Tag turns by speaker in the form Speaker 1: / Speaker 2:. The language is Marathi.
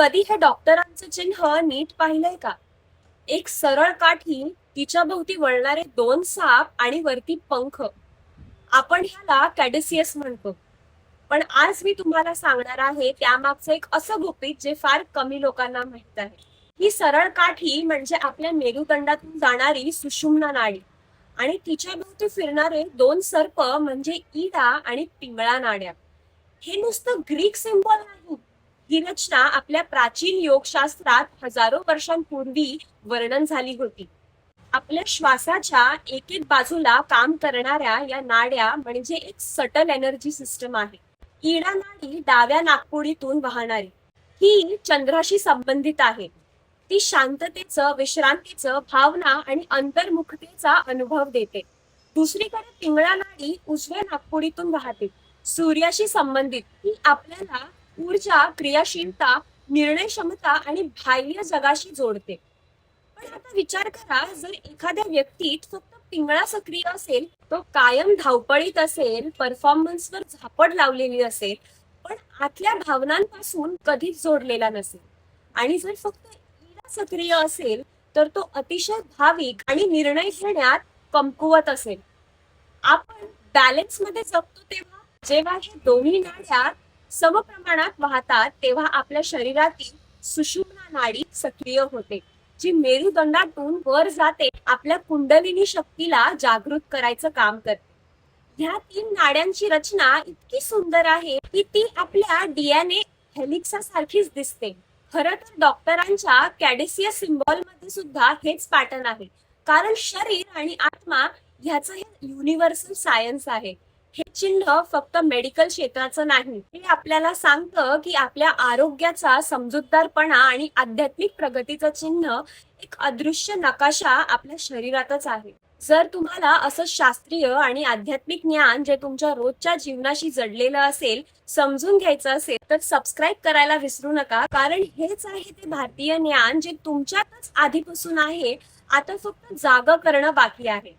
Speaker 1: कधी हे डॉक्टरांचं चिन्ह नीट पाहिलंय का? एक सरळ काठी तिच्या भोवती वळणारे दोन साप आणि वरती पंख. आपण ह्याला कॅडेसियस म्हणतो. पण आज मी तुम्हाला सांगणार आहे त्यामागचं एक असं गुपित जे फार कमी लोकांना माहीत आहे. ही सरळ काठी म्हणजे आपल्या मेरुदंडातून जाणारी सुषुम्ना नाडी. आणि तिच्या भोवती फिरणारे दोन सर्प म्हणजे इडा आणि पिंगळा नाड्या. हे नुसतं ग्रीक सिम्बॉल नाही ही रचना आपल्या प्राचीन योगशास्त्रात हजारो वर्षांपूर्वी वर्णन झाली होती. आपल्या श्वासाच्या एक एक बाजूला काम करणाऱ्या या नाड्या म्हणजे एक सटल एनर्जी सिस्टम आहे. इडा नाडी डाव्या नागपुडीतून वाहणारी. ही चंद्राशी संबंधित आहे. ती शांततेचं विश्रांतीचं भावना आणि अंतर्मुखतेचा अनुभव देते. दुसरीकडे पिंगळा नाडी उजव्या नागपुडीतून वाहते. सूर्याशी संबंधित ही आपल्याला ऊर्जा क्रियाशीलता निर्णय क्षमता आणि बाह्य जगाशी जोडते. पण आता विचार करा जर एखाद्या व्यक्तीत फक्त पिंगळा सक्रिय असेल तो कायम धावपळीत असेल परफॉर्मन्सवर झापड लावलेली असेल पण आतल्या भावनांपासून कधीच जोडलेला नसेल. आणि जर फक्त सक्रिय असेल तर तो अतिशय भाविक आणि निर्णय घेण्यात कमकुवत असेल. आपण बॅलेन्समध्ये जगतो तेव्हा जेव्हा हे दोन्ही नाड्या समप्रमाणात वाहतात तेव्हा आपल्या शरीरातील सुषुम्ना नाडी सक्रिय होते जी मेरुदंडातून वर जाते आपल्या कुंडलिनी शक्तीला जागृत करायचं काम करते. ह्या तीन नाड्यांची रचना इतकी सुंदर आहे की ती आपल्या डीएनए हेलिक्सा सारखीच दिसते. खरं तर डॉक्टरांच्या कॅडेसिया सिम्बॉलमध्ये सुद्धा हेच पॅटर्न आहे. कारण शरीर आणि आत्मा ह्याचं हे युनिव्हर्सल सायन्स आहे. हे चिन्ह फक्त मेडिकल क्षेत्राचं नाही. हे आपल्याला सांगतं की आपल्या आरोग्याचा समजूतदारपणा आणि आध्यात्मिक प्रगतीचं चिन्ह एक अदृश्य नकाशा आपल्या शरीरातच आहे. जर तुम्हाला असं शास्त्रीय आणि आध्यात्मिक ज्ञान जे तुमच्या रोजच्या जीवनाशी जडलेलं असेल समजून घ्यायचं असेल तर सबस्क्राईब करायला विसरू नका. कारण हेच आहे ते भारतीय ज्ञान जे तुमच्यातच आधीपासून आहे. आता फक्त जागा करणं बाकी आहे.